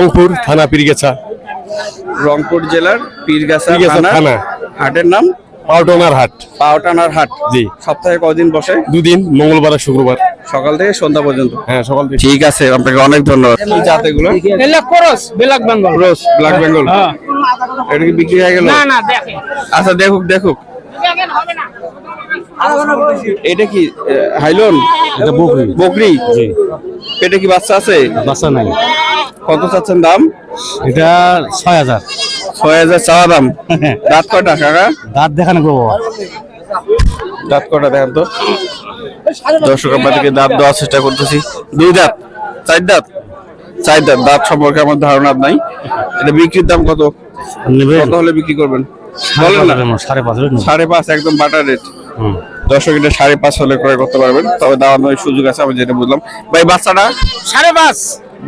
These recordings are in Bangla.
রংপুর থানা পিরিগেছা। রংপুর জেলার পীরগাছা থানা। হাটের নাম? পাউটনার হাট। পাওটানার হাট। জি। সপ্তাহে কদিন বসে? দুদিন মঙ্গলবার আর শুক্রবার। সকাল থেকে সন্ধ্যা পর্যন্ত? হ্যাঁ সকাল থেকে। ঠিক আছে আপনাকে অনেক ধন্যবাদ। কি জাত এগুলো এলা করস বেলাক বেঙ্গল। রোজ ব্ল্যাক বেঙ্গল? হ্যাঁ। এটা কি বিক্রি হয়ে গেল? না না দেখে। আচ্ছা দেখুক দেখুক। হবে না এটা কি হাইলন? এটা বকরি। বকরি? জি। পেটে কি বাচ্চা আছে? বাচ্চা নাই। কত চাচ্ছেন দাম? এটা ছয় হাজার। ছয় হাজার চাওয়া দাম। দাঁত কটা কাকা? দাঁত দেখানো করব দাঁত কটা দেখান তো? দর্শক আপনাদেরকে দাঁত দেওয়ার চেষ্টা করতেছি। দুই দাঁত চার দাঁত? চার দাঁত দাঁত সম্পর্কে আমার ধারণা নাই। এটা বিক্রির দাম কত? নেবেন। কত হলে বিক্রি করবেন? সাড়ে পাঁচ একদম বাটার রেট। দর্শক এটা সাড়ে পাঁচ হলে ক্রয় করতে পারবেন। তবে দাঁড়ানোর সুযোগ আছে আমি যেটা বুঝলাম। ভাই বাচ্চাটা? সাড়ে পাঁচ।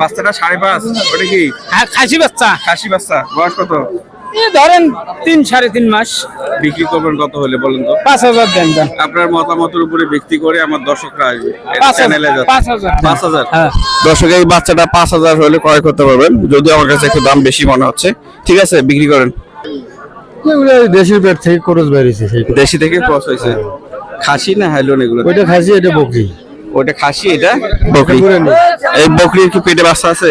বাচ্চাটা সাড়ে পাঁচ। ওটা কি? হ্যাঁ খাসি বাচ্চা। খাসি বাচ্চা। বয়স কত? ধরেন তিন সাড়ে তিন মাস। বিক্রি করবেন কত হলে বলেন তো? পাঁচ হাজার দেন আপনার মতামতের উপরে ভিত্তি করে আমার দর্শকরা আসবে। পাঁচ হাজার হ্যাঁ। দর্শক এই বাচ্চাটা পাঁচ হাজার হলে ক্রয় করতে পারবেন। যদিও আমার কাছে একটু দাম বেশি মনে হচ্ছে। ঠিক আছে বিক্রি করেন। দেশি পেট থেকে খরচ বেরিয়েছে দেশি থেকে ক্রস হয়েছে। খাসি না হাইলোন এগুলো? ওইটা খাসি এটা বকরি। ওটা খাসি এটা? বকরি। এই বকরির কি পেটে বাচ্চা আছে?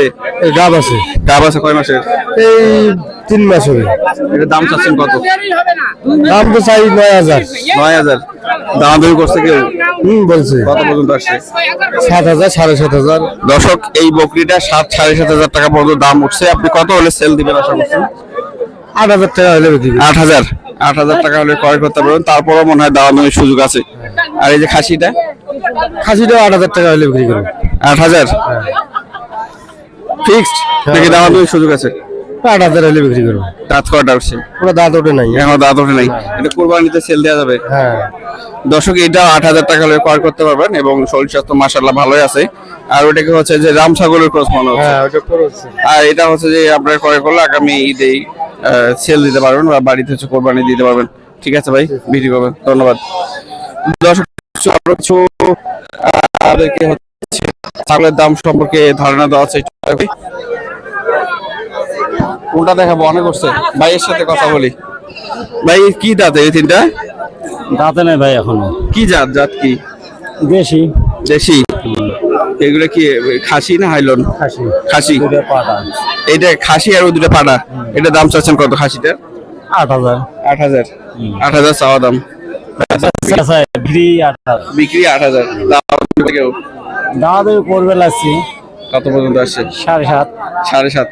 গাব আছে। গাব আছে কয় মাসের? এই তিন মাস হবে। এটা দাম চাচ্ছেন কত? দাম তো চাই নয় হাজার। নয় হাজার। দাম দূর করছে কেউ? হুম বলছে। কত পর্যন্ত আসছে? সাত হাজার সাড়ে সাত হাজার। দর্শক এই বকরিটা সাত সাড়ে সাত হাজার টাকা পর্যন্ত দাম উঠছে। আপনি কত হলে সেল দিবেন আশা করছেন? আট হাজার টাকা হলে আট হাজার। আট হাজার টাকা হলে ক্রয় করতে পারবেন। তারপরও মনে হয় দাম সুযোগ আছে। আর এই যে খাসিটা? খাসিটাও আট হাজার টাকা হলে বিক্রি করব আট হাজার? ফিক্সড নাকি দাম সুযোগ আছে? আট হাজার হলে বিক্রি করব দাঁত কয়টা উঠছে? ওরা দাঁত ওঠে নাই। এখন দাঁত ওঠে নাই। এটা কোরবানিতে সেল দেওয়া যাবে। হ্যাঁ। দর্শক এটা আট হাজার টাকা হলে ক্রয় করতে পারবেন এবং শরীর স্বাস্থ্য মাসাল্লাহ ভালোই আছে। আর ওটাকে হচ্ছে যে রাম ছাগলের ক্রস মনে হচ্ছে। হ্যাঁ আর এটা হচ্ছে যে আপনার ক্রয় করলে আগামী ঈদেই সেল দিতে পারবেন বা বাড়িতে হচ্ছে কোরবানি দিতে পারবেন। ঠিক আছে ভাই? বিক্রি করবেন। ধন্যবাদ। দর্শক আরও কিছু আমাদেরকে হচ্ছে ছাগলের দাম সম্পর্কে ধারণা দেওয়া আছে কোনটা দেখাবো? অনেক করছে ভাইয়ের সাথে কথা বলি। ভাই কি দাঁত এই তিনটা? দাঁতে নাই ভাই এখনও। কি জাত? জাত কি? বেশি দেশি? এগুলো কি খাসি না হাইলন? খাসি। খাসি। এটা খাসি আর ওই দুটো পাটা এটা দাম চাচ্ছেন কত খাসিটা? আট হাজার। আট হাজার। আট হাজার চাওয়া দাম। বিক্রি আট হাজার। বিক্রি আট হাজার। দাম কেউ? দাঁতে করবে লাগছি কত পর্যন্ত আসছে? সাড়ে সাত। সাড়ে সাত।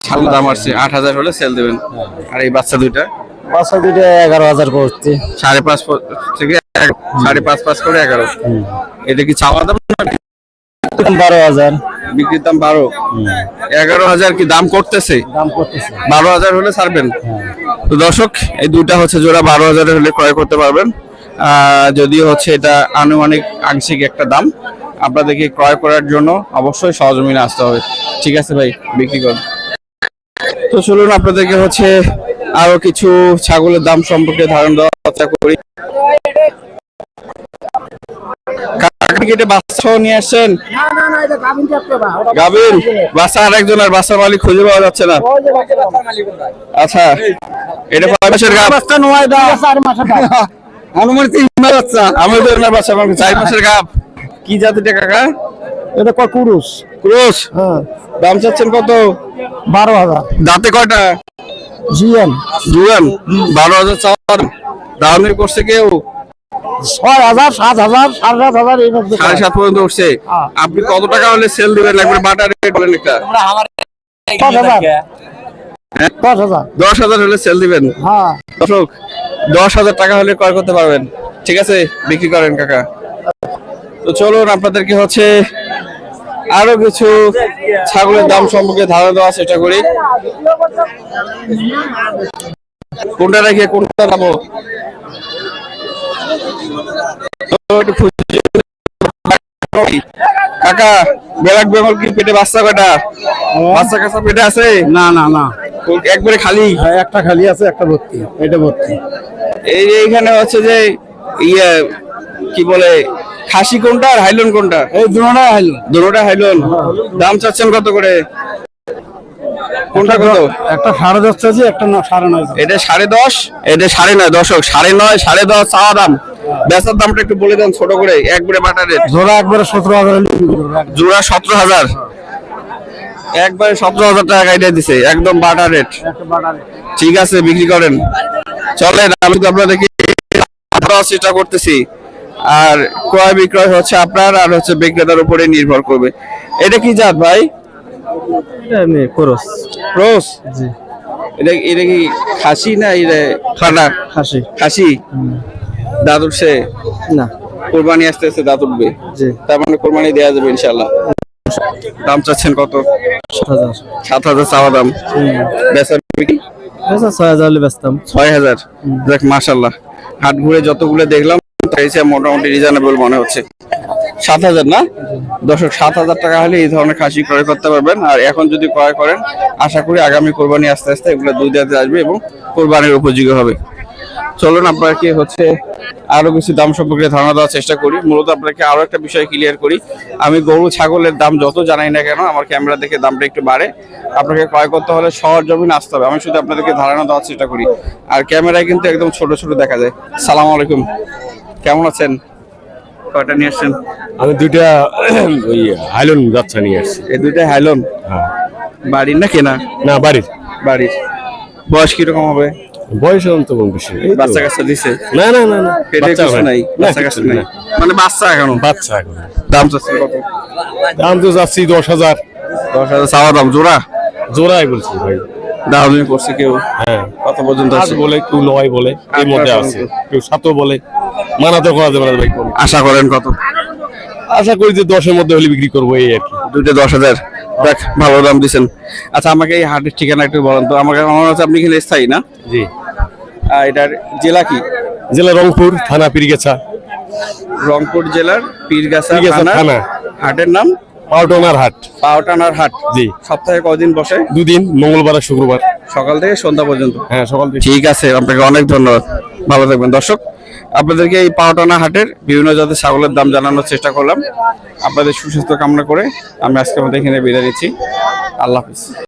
সাত দাম আসছে। আট হাজার হলে সেল দেবেন। আর এই বাচ্চা দুইটা? বাচ্চা দুটো এগারো হাজার করছে। সাড়ে পাঁচ থেকে। সাড়ে পাঁচ পাঁচ করে এগারো। এটা কি চাওয়া দাম না বারো হাজার। বিক্রির দাম বারো। এগারো হাজার কি দাম করতেছে? দাম করতেছে। বারো হাজার হলে ছাড়বেন? তো দর্শক এই হচ্ছে জোড়া বারো হাজার হলে ক্রয় করতে পারবেন। যদিও হচ্ছে এটা আনুমানিক আংশিক একটা দাম। আপনাদেরকে ক্রয় করার জন্য অবশ্যই সহজমিনে আসতে হবে। ঠিক আছে ভাই বিক্রি করুন। তো চলুন আপনাদেরকে হচ্ছে আরও কিছু ছাগলের দাম সম্পর্কে ধারণা দেওয়ার চেষ্টা করি। কেটে বাচ্চাও নিয়ে আসছেন? গাবিন বাচ্চা আরেকজন আর বাচ্চার মালিক খুঁজে পাওয়া যাচ্ছে না। আচ্ছা এটা কয় মাসের গাব আনুমানিক তিন মাস বাচ্চা। আমি তো এনার বাচ্চা আমার চার মাসের গাব কি জাতিটা কাকা? এটা কয় কুরুষ ক্রোশ? হ্যাঁ। দাম চাচ্ছেন কত? বারো হাজার। দাঁতে কয়টা? জিএন। জুয়ান বারো হাজার চার দামি করছে কেউ? ছয় হাজার সাত হাজার সাড়ে সাত হাজার এই মধ্যে সাড়ে সাত পর্যন্ত উঠছে। আপনি কত টাকা হলে সেল দিবেন? একবার বাটার রেট বলেন একটা। পাঁচ হাজার। হ্যাঁ? পাঁচ হাজার। দশ হাজার হলে সেল দিবেন। হ্যাঁ। দর্শক দশ হাজার টাকা হলে ক্রয় করতে পারবেন। ঠিক আছে? বিক্রি করেন কাকা। তো চলুন আপনাদেরকে হচ্ছে আরও কিছু ছাগলের দাম সম্পর্কে ধারণা দেওয়ার চেষ্টা করি। কোনটা রেখে কোনটা খুঁজে- কাকা ব্ল্যাক বেঙ্গল কি পেটে বাচ্চা কটা বাচ্চা কাচ্চা পেটে আছে? না না না। একবারে খালি? হ্যাঁ, একটা খালি আছে একটা ভর্তি এটা ভর্তি। এই যে এখানে হচ্ছে যে ইয়ে কি বলে খাসি কোনটা আর হাইলন কোনটা? এই দুটোটাই হাইল দুটোটা হাইলন। দাম চাচ্ছেন কত করে? কোনটা কত? একটা সাড়ে দশ চাইছি একটা সাড়ে নয় এটা সাড়ে দশ এটা সাড়ে নয় দশক সাড়ে নয় সাড়ে দশ চাওয়া দাম। বেচার দামটা একটু বলে দেন ছোট করে একবারে বাটা রেট জোড়া একবারে সতেরো হাজার জোড়া সতেরো হাজার। একবারে সতেরো হাজার টাকা কাইটে দিছে একদম বাটা রেট ঠিক আছে বিক্রি করেন। চলেন আমি তো আপনাদেরকে চেষ্টা করতেছি। আর ক্রয় বিক্রয় হচ্ছে আপনার আর হচ্ছে বিক্রেতার উপরে নির্ভর করবে। এটা কি জাত ভাই? এমনি করস। রোজ জি। এটা এটা কি খাসি না এটা খানা খাসি। খাসি? দাঁত উঠছে না। কোরবানি আসতে আসতে দাঁত উঠবে জি। তার মানে কোরবানি দেওয়া যাবে ইনশাল্লাহ দাম চাচ্ছেন কত? সাত হাজার। সাত হাজার চাওয়া দাম। বেচার বিক্রি? ছয় হাজার হলে বেচতাম। ছয় হাজার? দেখ মাশাল্লাহ হাট ঘুরে যতগুলো দেখলাম হিসেবে মোটামুটি রিজনেবল মনে হচ্ছে। সাত হাজার না? দর্শক, সাত হাজার টাকা হলে এই ধরনের খাসি ক্রয় করতে পারবেন। আর এখন যদি ক্রয় করেন, আশা করি আগামী কোরবানি আস্তে আস্তে এগুলো দুই দাঁতে আসবে এবং কোরবানির উপযোগী হবে। চলুন, আপনাকে হচ্ছে আরও কিছু দাম সম্পর্কে ধারণা দেওয়ার চেষ্টা করি। মূলত আপনাকে আরও একটা বিষয় ক্লিয়ার করি। আমি গরু, ছাগলের দাম যত জানাই না কেন, আমার ক্যামেরা দেখে দামটা একটু বাড়ে। আপনাকে ক্রয় করতে হলে শহর জমিন আসতে হবে। আমি শুধু আপনাদেরকে ধারণা দেওয়ার চেষ্টা করি। আর ক্যামেরায় কিন্তু একদম ছোট ছোট দেখা যায়। সালাম আলাইকুম। কেমন আছেন? কয়টা নিয়ে আসছেন? আমি দুইটা ওই হাইলন বাচ্চা নিয়ে আসছি। এই দুইটা হাইলন? হ্যাঁ। বাড়ির না? কেনা না বাড়ির। বাড়ির। বয়স কীরকম হবে? বয়স এখন তো কম বেশি। বাচ্চা কাচ্চা দিছে? না না না না। পেটে কিছু নাই? বাচ্চা কাচ্চা নাই? মানে বাচ্চা এখনও? বাচ্চা এখন। দাম চাচ্ছেন কত? দাম তো যাচ্ছি দশ হাজার। দশ হাজার চাওয়া দাম জোড়া? জোড়াই বলছি ভাই। দামি করছে কেউ? হ্যাঁ। কত পর্যন্ত বলে কেউ নয় বলে এর মধ্যে আছে। কেউ সাতও বলে। মানা তো করা যাবে না ভাই আশা করেন কত? আশা করি যে দশের মধ্যে হলে বিক্রি করব এই আর কি। দুইটা দশ হাজার। দেখ ভালো দাম দিছেন। আচ্ছা আমাকে এই হাটের ঠিকানা একটু বলেন তো। আমাকে আমার হচ্ছে আপনি এখানে স্থায়ী না? জি। এটার জেলা কি? জেলা রংপুর থানা পিরিগেছা। রংপুর জেলার পীরগাছা থানা। হাটের নাম? পাউটনার হাট। পাওটানার হাট। জি। সপ্তাহে কদিন বসে? দুদিন মঙ্গলবার আর শুক্রবার। সকাল থেকে সন্ধ্যা পর্যন্ত। হ্যাঁ সকাল থেকে। ঠিক আছে আপনাকে অনেক ধন্যবাদ। ভালো থাকবেন, দর্শক। আপনাদেরকে এই পাওয়াটানা হাটের বিভিন্ন জাতের ছাগলের দাম জানানোর চেষ্টা করলাম। আপনাদের সুস্বাস্থ্য কামনা করে আমি আজকে আমাদের এখানে বিদায় নিচ্ছি। আল্লাহ হাফিজ।